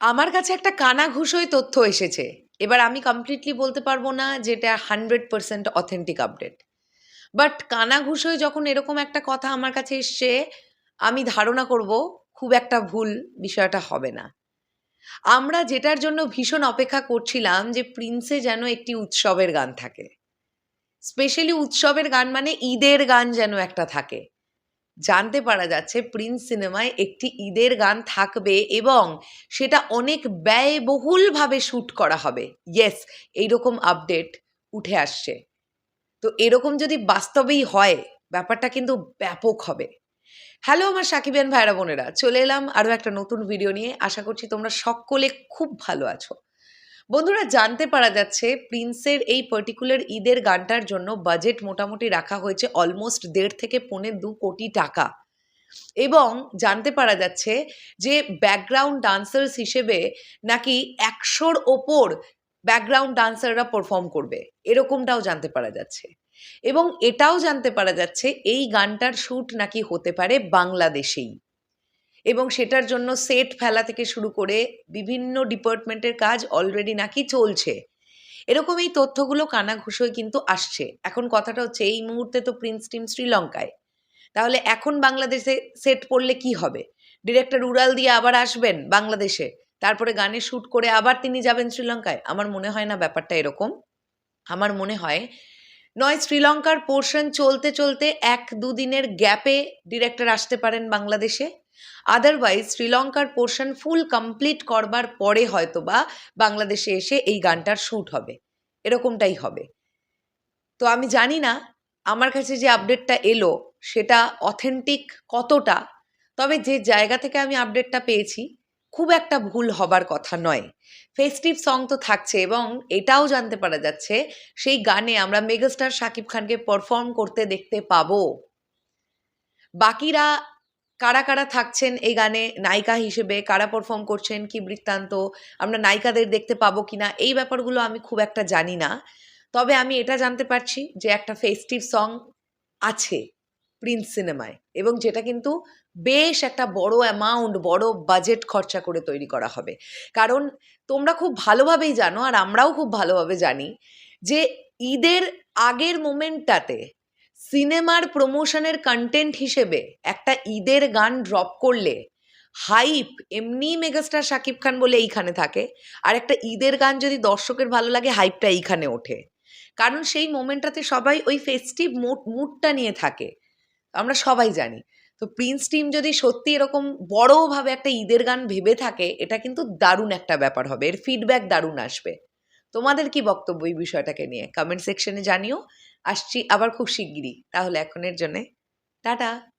আমার কাছে একটা কানা কানাঘুষোয় তথ্য এসেছে। এবার আমি কমপ্লিটলি বলতে পারব না যেটা hundred percent authentic update but কানা কানাঘুষোয় যখন এরকম একটা কথা আমার কাছে এসছে, আমি ধারণা করব খুব একটা ভুল বিষয়টা হবে না। আমরা যেটার জন্য ভীষণ অপেক্ষা করছিলাম যে প্রিন্সে যেন একটি উৎসবের গান থাকে। স্পেশালি উৎসবের গান মানে ঈদের গান যেন একটা থাকে। জানতে পারা যাচ্ছে প্রিন্স সিনেমায় একটি ঈদের গান থাকবে এবং সেটা অনেক ব্যয়বহুলভাবে শ্যুট করা হবে। ইয়েস এইরকম আপডেট উঠে আসছে। তো এরকম যদি বাস্তবেই হয়, ব্যাপারটা কিন্তু ব্যাপক হবে। হ্যালো আমার সাকিবেন ভাইরা বোনেরা, চলে এলাম আরও একটা নতুন ভিডিও নিয়ে। আশা করছি তোমরা সকলে খুব ভালো আছো। বন্ধুরা, জানতে পারা যাচ্ছে প্রিন্সের এই পার্টিকুলার ঈদের গানটার জন্য বাজেট মোটামুটি রাখা হয়েছে অলমোস্ট দেড় থেকে পৌনে দু কোটি টাকা। এবং জানতে পারা যাচ্ছে যে ব্যাকগ্রাউন্ড ডান্সার্স হিসেবে নাকি একশোর ওপর ব্যাকগ্রাউন্ড ডান্সাররা পারফর্ম করবে, এরকমটাও জানতে পারা যাচ্ছে। এবং এটাও জানতে পারা যাচ্ছে এই গানটার শ্যুট নাকি হতে পারে বাংলাদেশেই। এবং সেটার জন্য সেট ফেলা থেকে শুরু করে বিভিন্ন ডিপার্টমেন্টের কাজ অলরেডি নাকি চলছে। এরকম এই তথ্যগুলো কানাঘুষোয় কিন্তু আসছে। এখন কথাটা হচ্ছে, এই মুহূর্তে তো প্রিন্স টিম শ্রীলঙ্কায়। তাহলে এখন বাংলাদেশে সেট পড়লে কি হবে? ডিরেক্টর উড়াল দিয়ে আবার আসবেন বাংলাদেশে। তারপরে গানে শ্যুট করে আবার তিনি যাবেন শ্রীলঙ্কায়? আমার মনে হয় না ব্যাপারটা এরকম। আমার মনে হয় নয়, শ্রীলঙ্কার পোর্শন চলতে চলতে এক দুদিনের গ্যাপে ডিরেক্টর আসতে পারেন বাংলাদেশে। আদারওয়াইজ শ্রীলঙ্কার পোর্শন ফুল কমপ্লিট করবার পরে হয়তো বা বাংলাদেশে এসে এই গানটার শ্যুট হবে। এরকমটাই হবে। তো আমি জানি না, আমার কাছে যে আপডেটটা এলো, সেটা অথেন্টিক কতটা? তবে যে জায়গা থেকে আমি আপডেটটা পেয়েছি খুব একটা ভুল হবার কথা নয়। ফেস্টিভ সং তো থাকছে এবং এটাও জানতে পারা যাচ্ছে, সেই গানে আমরা মেগাস্টার শাকিব খানকে পারফর্ম করতে দেখতে পাবো। বাকিরা কারা কারা থাকছেন এই গানে? নায়িকা হিসেবে কারা পারফর্ম করছেন? কি বৃত্তান্ত? আমরা নায়িকাদের দেখতে পাবো কিনা? এই ব্যাপারগুলো আমি খুব একটা জানি না। তবে আমি এটা জানতে পারছি যে একটা ফেস্টিভ সং আছে। প্রিন্স সিনেমায় এবং যেটা কিন্তু বেশ একটা বড় অ্যামাউন্ট বড় বাজেট খরচা করে তৈরি করা হবে। কারণ তোমরা খুব ভালোভাবেই জানো, আর আমরাও খুব ভালোভাবে জানি যে ঈদের আগের মোমেন্টটাতে সিনেমার প্রমোশনের কন্টেন্ট হিসেবে একটা ঈদের গান ড্রপ করলে হাইপ এমনি মেগাস্টার শাকিব খান বলে এইখানে থাকে, আর একটা ঈদের গান যদি দর্শকের ভালো লাগে হাইপটা এইখানে ওঠে। কারণ সেই মোমেন্টটাতে সবাই ওই ফেস্টিভ মুড মুডটা নিয়ে থাকে। আমরা সবাই জানি। তো প্রিন্স টিম যদি সত্যি এরকম বড়ভাবে একটা ঈদের গান ভেবে থাকে, এটা কিন্তু দারুণ একটা ব্যাপার হবে। এর ফিডব্যাক দারুণ আসবে। তোমাদের কি বক্তব্য এই বিষয়টাকে নিয়ে? কমেন্ট সেকশনে জানিও। আসছি আবার খুব শিগগিরই। তাহলে এখনের জন্যে টাটা।